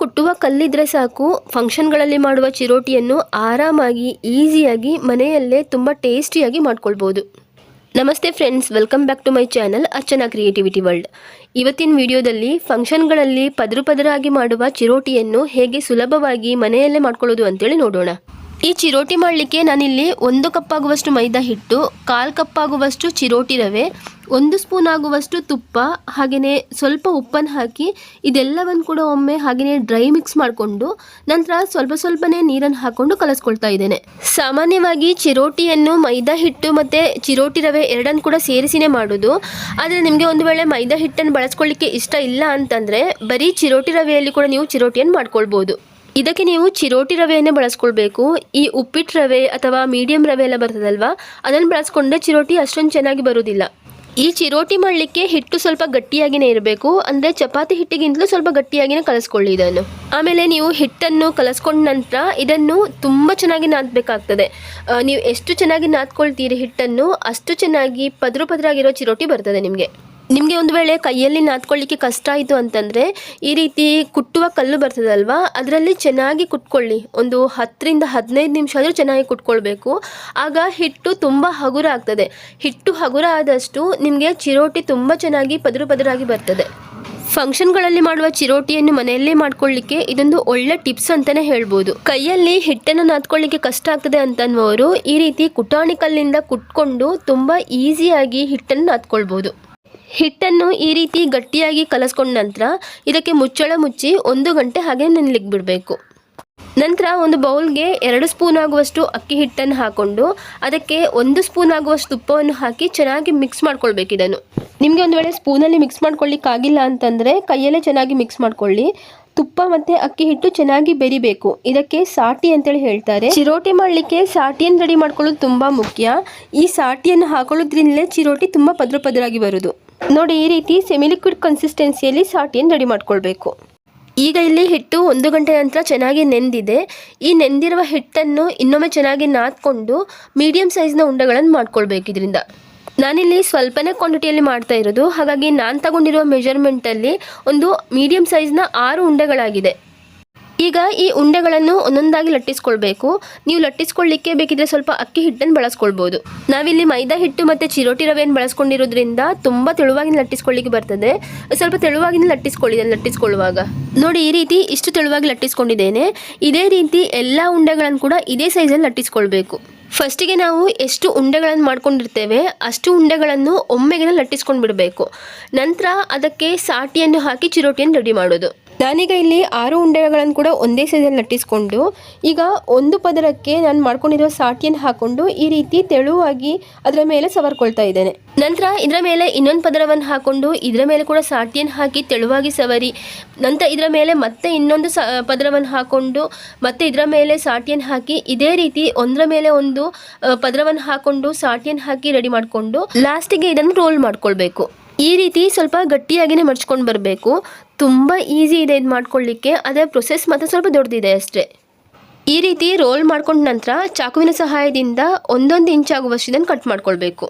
ಕುಟ್ಟುವ ಕಲ್ಲಿದ್ರೆ ಸಾಕು ಫಂಕ್ಷನ್ಗಳಲ್ಲಿ ಮಾಡುವ ಚಿರೋಟಿಯನ್ನು ಆರಾಮಾಗಿ ಈಸಿಯಾಗಿ ಮನೆಯಲ್ಲೇ ತುಂಬ ಟೇಸ್ಟಿಯಾಗಿ ಮಾಡ್ಕೊಳ್ಬೋದು. ನಮಸ್ತೆ friends welcome back to my channel Archana creativity world ಇವತ್ತಿನ ವಿಡಿಯೋದಲ್ಲಿ ಫಂಕ್ಷನ್ಗಳಲ್ಲಿ ಪದರು ಪದರಾಗಿ ಮಾಡುವ ಚಿರೋಟಿಯನ್ನು ಹೇಗೆ ಸುಲಭವಾಗಿ ಮನೆಯಲ್ಲೇ ಮಾಡ್ಕೊಳ್ಳೋದು ಅಂತೇಳಿ ನೋಡೋಣ. ಈ ಚಿರೋಟಿ ಮಾಡಲಿಕ್ಕೆ ನಾನಿಲ್ಲಿ ಒಂದು ಕಪ್ಪಾಗುವಷ್ಟು ಮೈದಾ ಹಿಟ್ಟು, ಕಾಲು ಕಪ್ಪಾಗುವಷ್ಟು ಚಿರೋಟಿ ರವೆ ಒಂದು ಸ್ಪೂನ್ ಆಗುವಷ್ಟು ತುಪ್ಪ ಹಾಗೆಯೇ ಸ್ವಲ್ಪ ಉಪ್ಪನ್ನು ಹಾಕಿ ಇದೆಲ್ಲವನ್ನು ಕೂಡ ಒಮ್ಮೆ ಹಾಗೆಯೇ ಡ್ರೈ ಮಿಕ್ಸ್ ಮಾಡಿಕೊಂಡು ನಂತರ ಸ್ವಲ್ಪ ಸ್ವಲ್ಪನೇ ನೀರನ್ನು ಹಾಕೊಂಡು ಕಲಸ್ಕೊಳ್ತಾ ಇದ್ದೇನೆ. ಸಾಮಾನ್ಯವಾಗಿ ಚಿರೋಟಿಯನ್ನು ಮೈದಾ ಹಿಟ್ಟು ಮತ್ತು ಚಿರೋಟಿ ರವೆ ಎರಡನ್ನು ಕೂಡ ಸೇರಿಸಿನೇ ಮಾಡೋದು. ಆದರೆ ನಿಮಗೆ ಒಂದು ವೇಳೆ ಮೈದಾ ಹಿಟ್ಟನ್ನು ಬಳಸ್ಕೊಳ್ಳಿಕ್ಕೆ ಇಷ್ಟ ಇಲ್ಲ ಅಂತಂದರೆ ಬರೀ ಚಿರೋಟಿ ರವೆಯಲ್ಲಿ ಕೂಡ ನೀವು ಚಿರೋಟಿಯನ್ನು ಮಾಡ್ಕೊಳ್ಬೋದು. ಇದಕ್ಕೆ ನೀವು ಚಿರೋಟಿ ರವೆಯನ್ನೇ ಬಳಸ್ಕೊಳ್ಬೇಕು. ಈ ಉಪ್ಪಿಟ್ಟು ರವೆ ಅಥವಾ ಮೀಡಿಯಂ ರವೆ ಎಲ್ಲ ಬರ್ತದಲ್ವಾ? ಅದನ್ನು ಬಳಸ್ಕೊಂಡ್ರೆ ಚಿರೋಟಿ ಅಷ್ಟೊಂದು ಚೆನ್ನಾಗಿ ಬರೋದಿಲ್ಲ ಈ ಚಿರೋಟಿ ಮಾಡಲಿಕ್ಕೆ ಹಿಟ್ಟು ಸ್ವಲ್ಪ ಗಟ್ಟಿಯಾಗಿನೇ ಇರಬೇಕು. ಅಂದರೆ ಚಪಾತಿ ಹಿಟ್ಟಿಗಿಂತಲೂ ಸ್ವಲ್ಪ ಗಟ್ಟಿಯಾಗಿನೇ ಕಲಸ್ಕೊಳ್ಳಿ ಇದನ್ನು. ಆಮೇಲೆ ನೀವು ಹಿಟ್ಟನ್ನು ಕಲಸ್ಕೊಂಡ ನಂತರ ಇದನ್ನು ತುಂಬ ಚೆನ್ನಾಗಿ ನಾದಬೇಕಾಗ್ತದೆ. ನೀವು ಎಷ್ಟು ಚೆನ್ನಾಗಿ ನಾದ್ಕೊಳ್ತೀರಿ ಹಿಟ್ಟನ್ನು, ಅಷ್ಟು ಚೆನ್ನಾಗಿ ಪದರು ಪದರಾಗಿರೋ ಚಿರೋಟಿ ಬರ್ತದೆ ನಿಮಗೆ. ನಿಮಗೆ ಒಂದು ವೇಳೆ ಕೈಯಲ್ಲಿ ನಾದ್ಕೊಳ್ಳಿಕ್ಕೆ ಕಷ್ಟ ಆಯಿತು ಅಂತಂದರೆ ಈ ರೀತಿ ಕುಟ್ಟುವ ಕಲ್ಲು ಬರ್ತದಲ್ವಾ? ಅದರಲ್ಲಿ ಚೆನ್ನಾಗಿ ಕುಟ್ಕೊಳ್ಳಿ. ಒಂದು ಹತ್ತರಿಂದ ಹದಿನೈದು ನಿಮಿಷ ಆದರೂ ಚೆನ್ನಾಗಿ ಕುಟ್ಕೊಳ್ಬೇಕು. ಆಗ ಹಿಟ್ಟು ತುಂಬ ಹಗುರ ಆಗ್ತದೆ ಹಿಟ್ಟು ಹಗುರ ಆದಷ್ಟು ನಿಮಗೆ ಚಿರೋಟಿ ತುಂಬ ಚೆನ್ನಾಗಿ ಪದರು ಪದರಾಗಿ ಬರ್ತದೆ. ಫಂಕ್ಷನ್ಗಳಲ್ಲಿ ಮಾಡುವ ಚಿರೋಟಿಯನ್ನು ಮನೆಯಲ್ಲೇ ಮಾಡ್ಕೊಳ್ಳಿಕ್ಕೆ ಇದೊಂದು ಒಳ್ಳೆ ಟಿಪ್ಸ್ ಅಂತಲೇ ಹೇಳ್ಬೋದು. ಕೈಯಲ್ಲಿ ಹಿಟ್ಟನ್ನು ನಾದ್ಕೊಳ್ಳಿಕ್ಕೆ ಕಷ್ಟ ಆಗ್ತದೆ ಅಂತನ್ನುವರು ಈ ರೀತಿ ಕುಟಾಣಿ ಕಲ್ಲಿಂದ ಕುಟ್ಕೊಂಡು ತುಂಬ ಈಸಿಯಾಗಿ ಹಿಟ್ಟನ್ನು ನಾದ್ಕೊಳ್ಬೋದು. ಹಿಟ್ಟನ್ನು ಈ ರೀತಿ ಗಟ್ಟಿಯಾಗಿ ಕಲಸ್ಕೊಂಡ ನಂತರ ಇದಕ್ಕೆ ಮುಚ್ಚಳ ಮುಚ್ಚಿ ಒಂದು ಗಂಟೆ ಹಾಗೆ ನೆನಲಿಕ್ಕೆ ಬಿಡಬೇಕು ನಂತರ ಒಂದು ಬೌಲ್ಗೆ ಎರಡು ಸ್ಪೂನ್ ಆಗುವಷ್ಟು ಅಕ್ಕಿ ಹಿಟ್ಟನ್ನು ಹಾಕ್ಕೊಂಡು ಅದಕ್ಕೆ ಒಂದು ಸ್ಪೂನ್ ಆಗುವಷ್ಟು ತುಪ್ಪವನ್ನು ಹಾಕಿ ಚೆನ್ನಾಗಿ ಮಿಕ್ಸ್ ಮಾಡ್ಕೊಳ್ಬೇಕು ಇದನ್ನು. ನಿಮಗೆ ಒಂದು ವೇಳೆ ಸ್ಪೂನಲ್ಲಿ ಮಿಕ್ಸ್ ಮಾಡ್ಕೊಳ್ಳಿಕ್ಕಾಗಿಲ್ಲ ಅಂತಂದರೆ ಕೈಯಲ್ಲೇ ಚೆನ್ನಾಗಿ ಮಿಕ್ಸ್ ಮಾಡ್ಕೊಳ್ಳಿ. ತುಪ್ಪ ಮತ್ತು ಅಕ್ಕಿ ಹಿಟ್ಟು ಚೆನ್ನಾಗಿ ಬೆರಿಬೇಕು. ಇದಕ್ಕೆ ಸಾಟಿ ಅಂತೇಳಿ ಹೇಳ್ತಾರೆ. ಚಿರೋಟಿ ಮಾಡಲಿಕ್ಕೆ ಸಾಟಿಯನ್ನು ರೆಡಿ ಮಾಡ್ಕೊಳ್ಳೋದು ತುಂಬ ಮುಖ್ಯ. ಈ ಸಾಟಿಯನ್ನು ಹಾಕೊಳ್ಳೋದ್ರಿಂದಲೇ ಚಿರೋಟಿ ತುಂಬ ಪದ್ರ ಪದರಾಗಿ ಬರೋದು. ನೋಡಿ, ಈ ರೀತಿ ಸೆಮಿ ಲಿಕ್ವಿಡ್ ಕನ್ಸಿಸ್ಟೆನ್ಸಿಯಲ್ಲಿ ಸಾಟಿಯನ್ನು ರೆಡಿ ಮಾಡ್ಕೊಳ್ಬೇಕು. ಈಗ ಇಲ್ಲಿ ಹಿಟ್ಟು ಒಂದು ಗಂಟೆ ನಂತರ ಚೆನ್ನಾಗಿ ನೆಂದಿದೆ. ಈ ನೆಂದಿರುವ ಹಿಟ್ಟನ್ನು ಇನ್ನೊಮ್ಮೆ ಚೆನ್ನಾಗಿ ನಾದ್ಕೊಂಡು ಮೀಡಿಯಮ್ ಸೈಜ್ನ ಉಂಡೆಗಳನ್ನು ಮಾಡ್ಕೊಳ್ಬೇಕು ಇದರಿಂದ. ನಾನಿಲ್ಲಿ ಸ್ವಲ್ಪನೇ ಕ್ವಾಂಟಿಟಿಯಲ್ಲಿ ಮಾಡ್ತಾ ಇರೋದು. ಹಾಗಾಗಿ ನಾನು ತಗೊಂಡಿರುವ ಮೆಜರ್ಮೆಂಟಲ್ಲಿ ಒಂದು ಮೀಡಿಯಮ್ ಸೈಜ್ನ ಆರು ಉಂಡೆಗಳಾಗಿದೆ. ಈಗ ಈ ಉಂಡೆಗಳನ್ನು ಒಂದೊಂದಾಗಿ ಲಟ್ಟಿಸ್ಕೊಳ್ಬೇಕು. ನೀವು ಲಟ್ಟಿಸ್ಕೊಳ್ಳಿಕ್ಕೆ ಬೇಕಿದ್ರೆ ಸ್ವಲ್ಪ ಅಕ್ಕಿ ಹಿಟ್ಟನ್ನು ಬಳಸ್ಕೊಳ್ಬೋದು. ನಾವಿಲ್ಲಿ ಮೈದಾ ಹಿಟ್ಟು ಮತ್ತು ಚಿರೋಟಿ ರವೆಯನ್ನು ಬಳಸ್ಕೊಂಡಿರೋದ್ರಿಂದ ತುಂಬ ತೆಳುವಾಗಿ ಲಟ್ಟಿಸ್ಕೊಳ್ಳಿಕ್ಕೆ ಬರ್ತದೆ. ಸ್ವಲ್ಪ ತೆಳುವಾಗಿ ಲಟ್ಟಿಸ್ಕೊಳ್ಳಿ ಲಟ್ಟಿಸ್ಕೊಳ್ಳುವಾಗ. ನೋಡಿ, ಈ ರೀತಿ ಇಷ್ಟು ತೆಳುವಾಗಿ ಲಟ್ಟಿಸ್ಕೊಂಡಿದ್ದೇನೆ. ಇದೇ ರೀತಿ ಎಲ್ಲ ಉಂಡೆಗಳನ್ನು ಕೂಡ ಇದೇ ಸೈಜಲ್ಲಿ ಲಟ್ಟಿಸ್ಕೊಳ್ಬೇಕು. ಫಸ್ಟಿಗೆ ನಾವು ಎಷ್ಟು ಉಂಡೆಗಳನ್ನು ಮಾಡ್ಕೊಂಡಿರ್ತೇವೆ, ಅಷ್ಟು ಉಂಡೆಗಳನ್ನು ಒಮ್ಮೆಗೆ ಲಟ್ಟಿಸ್ಕೊಂಡು ಬಿಡಬೇಕು ನಂತರ ಅದಕ್ಕೆ ಸಾಟಿಯನ್ನು ಹಾಕಿ ಚಿರೋಟಿಯನ್ನು ರೆಡಿ ಮಾಡೋದು. ನಾನೀಗ ಇಲ್ಲಿ ಆರು ಉಂಡೆಗಳನ್ನು ಕೂಡ ಒಂದೇ ಸೈಜಲ್ಲಿ ಲಟ್ಟಿಸ್ಕೊಂಡು ಈಗ ಒಂದು ಪದರಕ್ಕೆ ನಾನು ಮಾಡ್ಕೊಂಡಿರೋ ಸಾಟಿಯನ್ನು ಹಾಕ್ಕೊಂಡು ಈ ರೀತಿ ತೆಳುವಾಗಿ ಅದರ ಮೇಲೆ ಸವರ್ಕೊಳ್ತಾ ಇದ್ದೇನೆ. ನಂತರ ಇದರ ಮೇಲೆ ಇನ್ನೊಂದು ಪದರವನ್ನು ಹಾಕೊಂಡು ಇದರ ಮೇಲೆ ಕೂಡ ಸಾಟಿಯನ್ನು ಹಾಕಿ ತೆಳುವಾಗಿ ಸವರಿ ನಂತರ ಇದರ ಮೇಲೆ ಮತ್ತೆ ಇನ್ನೊಂದು ಸ, ಪದರವನ್ನು ಹಾಕ್ಕೊಂಡು ಮತ್ತೆ ಇದರ ಮೇಲೆ ಸಾಟಿಯನ್ನು ಹಾಕಿ ಇದೇ ರೀತಿ ಒಂದರ ಮೇಲೆ ಒಂದು ಪದರವನ್ನು ಹಾಕೊಂಡು ಸಾಟಿಯನ್ನು ಹಾಕಿ ರೆಡಿ ಮಾಡಿಕೊಂಡು ಲಾಸ್ಟಿಗೆ ಇದನ್ನು ರೋಲ್ ಮಾಡ್ಕೊಳ್ಬೇಕು. ಈ ರೀತಿ ಸ್ವಲ್ಪ ಗಟ್ಟಿಯಾಗಿನೇ ಮಡ್ಚ್ಕೊಂಡು ಬರಬೇಕು. ತುಂಬ ಈಸಿ ಇದೆ ಇದು ಮಾಡ್ಕೊಳ್ಳಿಕ್ಕೆ ಅದೇ ಪ್ರೊಸೆಸ್ ಮಾತ್ರ ಸ್ವಲ್ಪ ದೊಡ್ಡದಿದೆ ಅಷ್ಟೇ. ಈ ರೀತಿ ರೋಲ್ ಮಾಡ್ಕೊಂಡ ನಂತರ ಚಾಕುವಿನ ಸಹಾಯದಿಂದ ಒಂದೊಂದು ಇಂಚ್ ಆಗುವಷ್ಟು ಇದನ್ನು ಕಟ್ ಮಾಡ್ಕೊಳ್ಬೇಕು.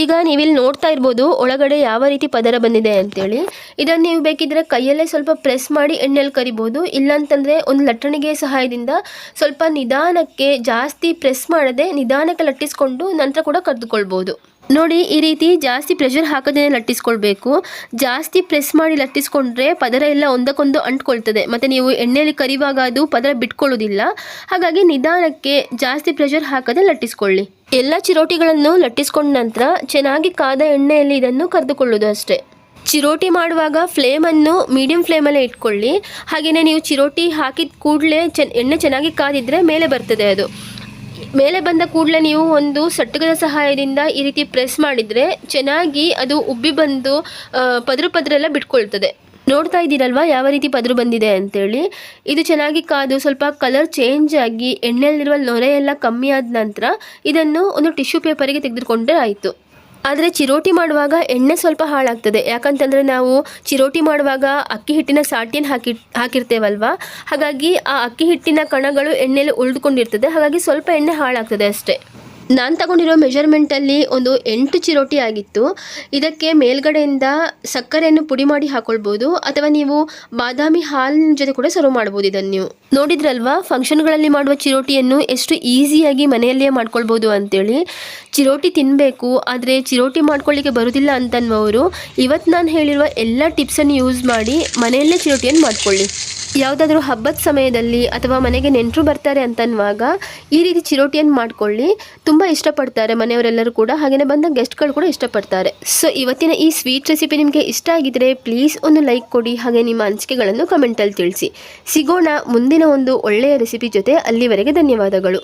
ಈಗ ನೀವಿಲ್ಲಿ ನೋಡ್ತಾ ಇರ್ಬೋದು ಒಳಗಡೆ ಯಾವ ರೀತಿ ಪದರ ಬಂದಿದೆ ಅಂತೇಳಿ. ಇದನ್ನು ನೀವು ಬೇಕಿದ್ರೆ ಕೈಯಲ್ಲೇ ಸ್ವಲ್ಪ ಪ್ರೆಸ್ ಮಾಡಿ ಎಣ್ಣೆಯಲ್ಲಿ ಕರಿಬೋದು. ಇಲ್ಲಾಂತಂದರೆ ಒಂದು ಲಟ್ಟಣಿಗೆ ಸಹಾಯದಿಂದ ಸ್ವಲ್ಪ ನಿಧಾನಕ್ಕೆ ಜಾಸ್ತಿ ಪ್ರೆಸ್ ಮಾಡದೆ ನಿಧಾನಕ್ಕೆ ಲಟ್ಟಿಸ್ಕೊಂಡು ನಂತರ ಕೂಡ ಕರೆದುಕೊಳ್ಬೋದು. ನೋಡಿ, ಈ ರೀತಿ ಜಾಸ್ತಿ ಪ್ರೆಷರ್ ಹಾಕೋದೇ ಲಟ್ಟಿಸ್ಕೊಳ್ಬೇಕು. ಜಾಸ್ತಿ ಪ್ರೆಸ್ ಮಾಡಿ ಲಟ್ಟಿಸ್ಕೊಂಡ್ರೆ ಪದರ ಎಲ್ಲ ಒಂದಕ್ಕೊಂದು ಅಂಟ್ಕೊಳ್ತದೆ. ಮತ್ತು ನೀವು ಎಣ್ಣೆಯಲ್ಲಿ ಕರಿವಾಗ ಅದು ಪದರ ಬಿಟ್ಕೊಳ್ಳೋದಿಲ್ಲ ಹಾಗಾಗಿ ನಿಧಾನಕ್ಕೆ ಜಾಸ್ತಿ ಪ್ರೆಷರ್ ಹಾಕದೆ ಲಟ್ಟಿಸ್ಕೊಳ್ಳಿ. ಎಲ್ಲ ಚಿರೋಟಿಗಳನ್ನು ಲಟ್ಟಿಸ್ಕೊಂಡ ನಂತರ ಚೆನ್ನಾಗಿ ಕಾದ ಎಣ್ಣೆಯಲ್ಲಿ ಇದನ್ನು ಕರೆದುಕೊಳ್ಳೋದು ಅಷ್ಟೇ. ಚಿರೋಟಿ ಮಾಡುವಾಗ ಫ್ಲೇಮನ್ನು ಮೀಡಿಯಂ ಫ್ಲೇಮಲ್ಲೇ ಇಟ್ಕೊಳ್ಳಿ. ಹಾಗೆಯೇ ನೀವು ಚಿರೋಟಿ ಹಾಕಿದ ಕೂಡಲೇ ಚೆನ್ನ ಎಣ್ಣೆ ಚೆನ್ನಾಗಿ ಕಾದಿದ್ರೆ ಮೇಲೆ ಬರ್ತದೆ ಅದು. ಮೇಲೆ ಬಂದ ಕೂಡಲೇ ನೀವು ಒಂದು ಸಟ್ಟಗದ ಸಹಾಯದಿಂದ ಈ ರೀತಿ ಪ್ರೆಸ್ ಮಾಡಿದರೆ ಚೆನ್ನಾಗಿ ಅದು ಉಬ್ಬಿ ಬಂದು ಪದರು ಪದರೆಲ್ಲ ಬಿಟ್ಕೊಳ್ತದೆ. ನೋಡ್ತಾ ಇದ್ದೀರಲ್ವಾ ಯಾವ ರೀತಿ ಪದರು ಬಂದಿದೆ ಅಂತೇಳಿ? ಇದು ಚೆನ್ನಾಗಿ ಕಾದು, ಸ್ವಲ್ಪ ಕಲರ್ ಚೇಂಜ್ ಆಗಿ, ಎಣ್ಣೆಯಲ್ಲಿರುವ ನೊರೆ ಎಲ್ಲ ಕಮ್ಮಿ ಆದ ನಂತರ ಇದನ್ನು ಒಂದು ಟಿಶ್ಯೂ ಪೇಪರಿಗೆ ತೆಗೆದುಕೊಂಡ್ರೆ ಆಯಿತು. ಆದರೆ ಚಿರೋಟಿ ಮಾಡುವಾಗ ಎಣ್ಣೆ ಸ್ವಲ್ಪ ಹಾಳಾಗ್ತದೆ. ಯಾಕಂತಂದರೆ ನಾವು ಚಿರೋಟಿ ಮಾಡುವಾಗ ಅಕ್ಕಿ ಹಿಟ್ಟಿನ ಸಾಟಿಯನ್ನು ಹಾಕಿ, ಹಾಕಿರ್ತೇವಲ್ವಾ? ಹಾಗಾಗಿ ಆ ಅಕ್ಕಿ ಹಿಟ್ಟಿನ ಕಣಗಳು ಎಣ್ಣೆಯಲ್ಲಿ ಉಳಿದುಕೊಂಡಿರ್ತದೆ. ಹಾಗಾಗಿ ಸ್ವಲ್ಪ ಎಣ್ಣೆ ಹಾಳಾಗ್ತದೆ ಅಷ್ಟೇ. ನಾನು ತಗೊಂಡಿರೋ ಮೆಜರ್ಮೆಂಟಲ್ಲಿ ಒಂದು ಎಂಟು ಚಿರೋಟಿ ಆಗಿತ್ತು. ಇದಕ್ಕೆ ಮೇಲ್ಗಡೆಯಿಂದ ಸಕ್ಕರೆಯನ್ನು ಪುಡಿ ಮಾಡಿ ಹಾಕೊಳ್ಬೋದು, ಅಥವಾ ನೀವು ಬಾದಾಮಿ ಹಾಲಿನ ಜೊತೆ ಕೂಡ ಸರ್ವ್ ಮಾಡ್ಬೋದು ಇದನ್ನು ನೀವು. ನೋಡಿದ್ರಲ್ವಾ ಫಂಕ್ಷನ್ಗಳಲ್ಲಿ ಮಾಡುವ ಚಿರೋಟಿಯನ್ನು ಎಷ್ಟು ಈಸಿಯಾಗಿ ಮನೆಯಲ್ಲೇ ಮಾಡ್ಕೊಳ್ಬೋದು ಅಂತೇಳಿ. ಚಿರೋಟಿ ತಿನ್ನಬೇಕು ಆದರೆ ಚಿರೋಟಿ ಮಾಡ್ಕೊಳ್ಳಿಕ್ಕೆ ಬರೋದಿಲ್ಲ ಅಂತನ್ನುವರು ಇವತ್ತು ನಾನು ಹೇಳಿರುವ ಎಲ್ಲ ಟಿಪ್ಸನ್ನು ಯೂಸ್ ಮಾಡಿ ಮನೆಯಲ್ಲೇ ಚಿರೋಟಿಯನ್ನು ಮಾಡ್ಕೊಳ್ಳಿ. ಯಾವುದಾದ್ರೂ ಹಬ್ಬದ ಸಮಯದಲ್ಲಿ ಅಥವಾ ಮನೆಗೆ ನೆಂಟರು ಬರ್ತಾರೆ ಅಂತನ್ನುವಾಗ ಈ ರೀತಿ ಚಿರೋಟಿಯನ್ನು ಮಾಡ್ಕೊಳ್ಳಿ. ತುಂಬ ಇಷ್ಟಪಡ್ತಾರೆ ಮನೆಯವರೆಲ್ಲರೂ ಕೂಡ. ಹಾಗೆಯೇ ಬಂದ ಗೆಸ್ಟ್ಗಳು ಕೂಡ ಇಷ್ಟಪಡ್ತಾರೆ. ಸೊ ಇವತ್ತಿನ ಈ ಸ್ವೀಟ್ ರೆಸಿಪಿ ನಿಮಗೆ ಇಷ್ಟ ಆಗಿದ್ದರೆ ಪ್ಲೀಸ್ ಒಂದು ಲೈಕ್ ಕೊಡಿ. ಹಾಗೆ ನಿಮ್ಮ ಅನಿಸಿಕೆಗಳನ್ನು ಕಮೆಂಟಲ್ಲಿ ತಿಳಿಸಿ. ಸಿಗೋಣ ಮುಂದಿನ ಒಂದು ಒಳ್ಳೆಯ ರೆಸಿಪಿ ಜೊತೆ ಅಲ್ಲಿವರೆಗೆ ಧನ್ಯವಾದಗಳು.